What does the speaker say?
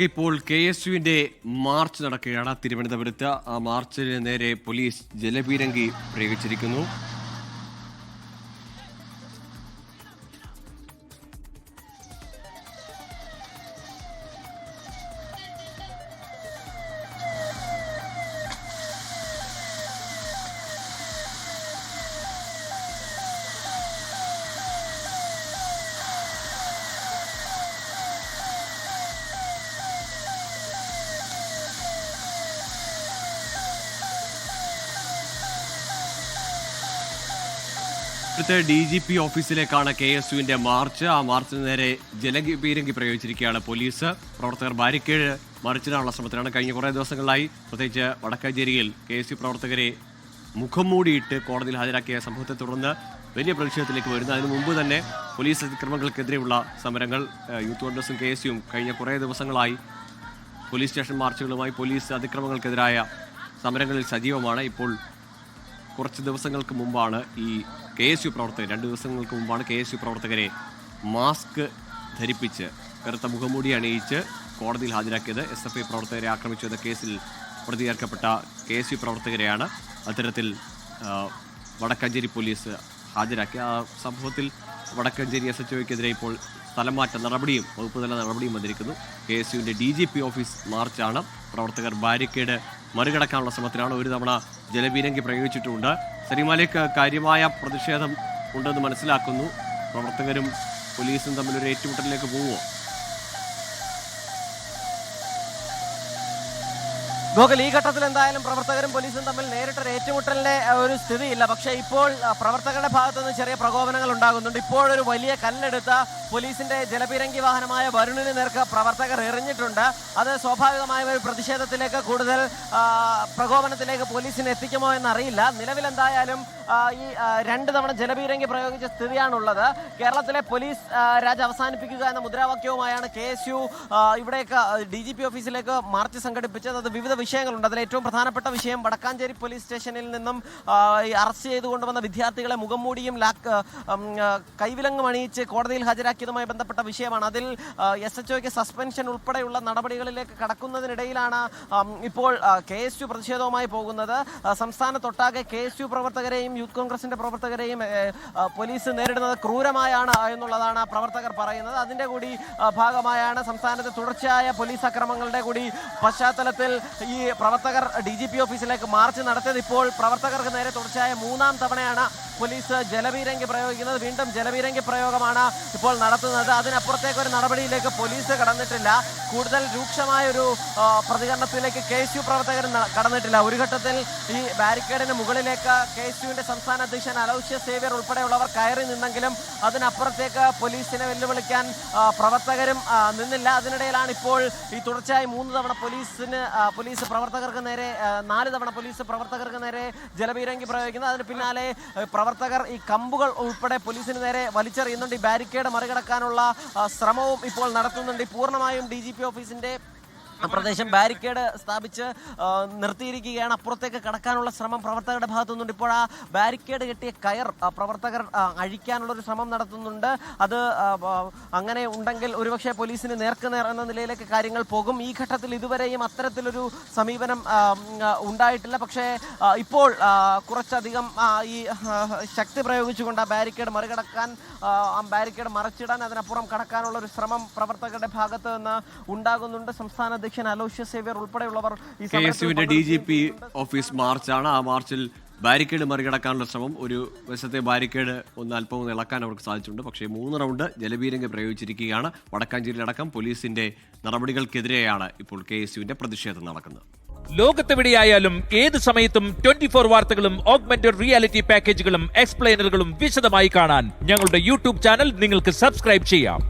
ഇപ്പോൾ K S യുവിന്റെ March നടക്കുകയാണ് തിരുവനന്തപുരത്ത്. ആ മാർച്ചിന് നേരെ പോലീസ് ജലപീരങ്കി പ്രയോഗിച്ചിരിക്കുന്നു. ഇവിടുത്തെ ഡി ജി പി ഓഫീസിലേക്കാണ് കെ എസ് യുവിന്റെ മാർച്ച്. ആ മാർച്ചിന് നേരെ ജലപീരങ്കി പ്രയോഗിച്ചിരിക്കുകയാണ് പോലീസ്. പ്രവർത്തകർ ബാരിക്കേഡ് മറിച്ചിടാനുള്ള ശ്രമത്തിലാണ്. കഴിഞ്ഞ കുറേ ദിവസങ്ങളിലായി പ്രത്യേകിച്ച് വടക്കാഞ്ചേരിയിൽ കെ എസ് യു പ്രവർത്തകരെ മുഖം മൂടിയിട്ട് കോടതിയിൽ ഹാജരാക്കിയ സംഭവത്തെ തുടർന്ന് വലിയ പ്രതിഷേധത്തിലേക്ക് വരുന്നു. അതിനു മുമ്പ് തന്നെ പോലീസ് അതിക്രമങ്ങൾക്കെതിരെയുള്ള സമരങ്ങൾ യൂത്ത് കോൺഗ്രസും കെ എസ് യുവും കഴിഞ്ഞ കുറേ ദിവസങ്ങളായി പോലീസ് സ്റ്റേഷൻ മാർച്ചുകളുമായി പോലീസ് അതിക്രമങ്ങൾക്കെതിരായ സമരങ്ങളിൽ സജീവമാണ്. ഇപ്പോൾ കുറച്ച് ദിവസങ്ങൾക്ക് മുമ്പാണ് ഈ കെ എസ് യു പ്രവർത്തകർ രണ്ട് ദിവസങ്ങൾക്ക് മുമ്പാണ് കെ എസ് യു പ്രവർത്തകരെ മാസ്ക് ധരിപ്പിച്ച് കറുത്ത മുഖംമൂടി അണിയിച്ച് കോടതിയിൽ ഹാജരാക്കിയത്. എസ് എഫ് ഐ പ്രവർത്തകരെ ആക്രമിച്ചു എന്ന കേസിൽ പ്രതി ചേർക്കപ്പെട്ട കെ എസ് യു പ്രവർത്തകരെയാണ് അത്തരത്തിൽ വടക്കഞ്ചേരി പോലീസ് ഹാജരാക്കി. ആ സംഭവത്തിൽ വടക്കഞ്ചേരി എസ് എച്ച് ഒക്കെതിരെ ഇപ്പോൾ സ്ഥലം മാറ്റ നടപടിയും വകുപ്പ് തല നടപടിയും വന്നിരിക്കുന്നു. കെ എസ് യുവിന്റെ ഡി ജി പി ഓഫീസ് മാർച്ചാണ്. പ്രവർത്തകർ ബാരിക്കേഡ് മറികടക്കാനുള്ള ശ്രമത്തിലാണ് ഒരു തവണ ജലപീരങ്കി പ്രയോഗിച്ചിട്ടുമുണ്ട് സരിമാലേക്ക് കാര്യമായ പ്രതിഷേധം ഉണ്ടെന്ന് മനസ്സിലാക്കുന്നു. പ്രവർത്തകരും പോലീസും തമ്മിലൊരു ഏറ്റുമുട്ടലിലേക്ക് പോവുമോ ഗോകുൽ ഈ ഘട്ടത്തിൽ എന്തായാലും പ്രവർത്തകരും പോലീസും തമ്മിൽ നേരിട്ടൊരു ഏറ്റുമുട്ടലിന്റെ ഒരു സ്ഥിതിയില്ല. പക്ഷേ ഇപ്പോൾ പ്രവർത്തകരുടെ ഭാഗത്തു നിന്ന് ചെറിയ പ്രകോപനങ്ങൾ ഉണ്ടാകുന്നുണ്ട്. ഇപ്പോഴൊരു വലിയ കല്ലെടുത്ത പോലീസിന്റെ ജലപീരങ്കി വാഹനമായ വരുണിന് നേർക്ക് പ്രവർത്തകർ എറിഞ്ഞിട്ടുണ്ട്. അത് സ്വാഭാവികമായ ഒരു പ്രതിഷേധത്തിലേക്ക് കൂടുതൽ പ്രകോപനത്തിലേക്ക് പോലീസിനെ എത്തിക്കുമോ എന്നറിയില്ല. നിലവിൽ എന്തായാലും ഈ രണ്ട് തവണ ജലപീരങ്കി പ്രയോഗിച്ച സ്ഥിതിയാണുള്ളത്. കേരളത്തിലെ പോലീസ് രാജ അവസാനിപ്പിക്കുക എന്ന മുദ്രാവാക്യവുമായാണ് കെ എസ് യു ഇവിടേക്ക് ഡി ജി പി ഓഫീസിലേക്ക് മാർച്ച് സംഘടിപ്പിച്ചത്. അത് വിവിധ വിഷയങ്ങളുണ്ട്. അതിൽ ഏറ്റവും പ്രധാനപ്പെട്ട വിഷയം വടക്കാഞ്ചേരി പോലീസ് സ്റ്റേഷനിൽ നിന്നും അറസ്റ്റ് ചെയ്തുകൊണ്ടുവന്ന വിദ്യാർത്ഥികളെ മുഖം മൂടിയും ലാക്ക് കൈവിലങ്ങും അണിയിച്ച് കോടതിയിൽ ഹാജരാക്കിയതുമായി ബന്ധപ്പെട്ട വിഷയമാണ്. അതിൽ എസ് എച്ച് ഒക്ക് സസ്പെൻഷൻ ഉൾപ്പെടെയുള്ള നടപടികളിലേക്ക് കടക്കുന്നതിനിടയിലാണ് ഇപ്പോൾ കെ എസ് യു പ്രതിഷേധവുമായി പോകുന്നത്. സംസ്ഥാനത്തൊട്ടാകെ കെ എസ് യു പ്രവർത്തകരെയും യൂത്ത് കോൺഗ്രസിന്റെ പ്രവർത്തകരെയും പോലീസ് നേരിടുന്നത് ക്രൂരമായാണ് എന്നുള്ളതാണ് പ്രവർത്തകർ പറയുന്നത്. അതിന്റെ കൂടി ഭാഗമായാണ് സംസ്ഥാനത്ത് തുടർച്ചയായ പോലീസ് അക്രമങ്ങളുടെ കൂടി പശ്ചാത്തലത്തിൽ ഈ പ്രവർത്തകർ ഡി ഓഫീസിലേക്ക് മാർച്ച് നടത്തിയത്. ഇപ്പോൾ പ്രവർത്തകർക്ക് നേരെ തുടർച്ചയായ മൂന്നാം തവണയാണ് പോലീസ് ജലപീരങ്കി പ്രയോഗിക്കുന്നത് വീണ്ടും ജലപീരങ്കി പ്രയോഗമാണ് ഇപ്പോൾ നടത്തുന്നത്. അതിനപ്പുറത്തേക്ക് ഒരു നടപടിയിലേക്ക് പോലീസ് കടന്നിട്ടില്ല. കൂടുതൽ രൂക്ഷമായ ഒരു പ്രതികരണത്തിലേക്ക് കെ എസ് യു പ്രവർത്തകർ കടന്നിട്ടില്ല. ഒരു ഘട്ടത്തിൽ ഈ ബാരിക്കേഡിന് മുകളിലേക്ക് കെ എസ് യുവിന്റെ സംസ്ഥാന അധ്യക്ഷൻ അലൗഷ്യ സേവ്യർ ഉൾപ്പെടെയുള്ളവർ കയറി നിന്നെങ്കിലും അതിനപ്പുറത്തേക്ക് പോലീസിനെ വെല്ലുവിളിക്കാൻ പ്രവർത്തകരും നിന്നില്ല. അതിനിടയിലാണ് ഇപ്പോൾ ഈ തുടർച്ചയായി മൂന്ന് തവണ പോലീസിന് പോലീസ് പ്രവർത്തകർക്ക് നേരെ നാല് തവണ പോലീസ് പ്രവർത്തകർക്ക് നേരെ ജലപീരങ്കി പ്രയോഗിക്കുന്നത്. അതിന് പിന്നാലെ ഏ, പ്രവർത്തകർ ഈ കമ്പുകൾ ഉൾപ്പെടെ പോലീസിന് നേരെ വലിച്ചെറിയുന്നുണ്ട്. ഈ ബാരിക്കേഡ് മറികടക്കാനുള്ള ശ്രമവും ഇപ്പോൾ നടത്തുന്നുണ്ട്. പൂർണമായും ഡി ഓഫീസിന്റെ പ്രദേശം ബാരിക്കേഡ് സ്ഥാപിച്ച് നിർത്തിയിരിക്കുകയാണ്. അപ്പുറത്തേക്ക് കടക്കാനുള്ള ശ്രമം പ്രവർത്തകരുടെ ഭാഗത്തുനിന്നുണ്ട്. ഇപ്പോൾ ആ ബാരിക്കേഡ് കെട്ടിയ കയർ പ്രവർത്തകർ അഴിക്കാനുള്ള ഒരു ശ്രമം നടത്തുന്നുണ്ട്. അത് അങ്ങനെ ഉണ്ടെങ്കിൽ ഒരുപക്ഷെ പോലീസിന് നേർക്കുനേർ എന്ന നിലയിലേക്ക് കാര്യങ്ങൾ പോകും. ഈ ഘട്ടത്തിൽ ഇതുവരെയും അത്തരത്തിലൊരു സമീപനം ഉണ്ടായിട്ടില്ല. പക്ഷേ ഇപ്പോൾ കുറച്ചധികം ഈ ശക്തി പ്രയോഗിച്ചുകൊണ്ട് ആ ബാരിക്കേഡ് മറികടക്കാൻ ആ ബാരിക്കേഡ് മറച്ചിടാൻ അതിനപ്പുറം കടക്കാനുള്ള ഒരു ശ്രമം പ്രവർത്തകരുടെ ഭാഗത്ത് നിന്ന് ഉണ്ടാകുന്നുണ്ട്. സംസ്ഥാന അധ്യക്ഷൻ അലോഷ്യ സേവ്യർ ഉൾപ്പെടെയുള്ളവർ ഈ കെ എസ് യുവിന്റെ ഡി ജി പി ഓഫീസ് മാർച്ചാണ്. ആ മാർച്ചിൽ ബാരിക്കേഡ് മറികടക്കാനുള്ള ശ്രമം. ഒരു വശത്തെ ബാരിക്കേഡ് ഒന്ന് അല്പം ഒന്ന് ഇളക്കാൻ അവർക്ക് സാധിച്ചിട്ടുണ്ട്. പക്ഷേ മൂന്ന് റൗണ്ട് ജലപീരങ്കി പ്രയോഗിച്ചിരിക്കുകയാണ്. വടക്കാഞ്ചേരിയിലടക്കം പോലീസിന്റെ നടപടികൾക്കെതിരെയാണ് ഇപ്പോൾ കെ എസ് യുവിന്റെ പ്രതിഷേധം നടക്കുന്നത്. ലോകത്തെവിടെയായാലും ഏത് സമയത്തും ട്വന്റി ഫോർ വാർത്തകളും ഓഗ്മെന്റഡ് റിയാലിറ്റി പാക്കേജുകളും എക്സ്പ്ലെയിനറുകളും വിശദമായി കാണാൻ ഞങ്ങളുടെ യൂട്യൂബ് ചാനൽ നിങ്ങൾക്ക് സബ്സ്ക്രൈബ് ചെയ്യാം.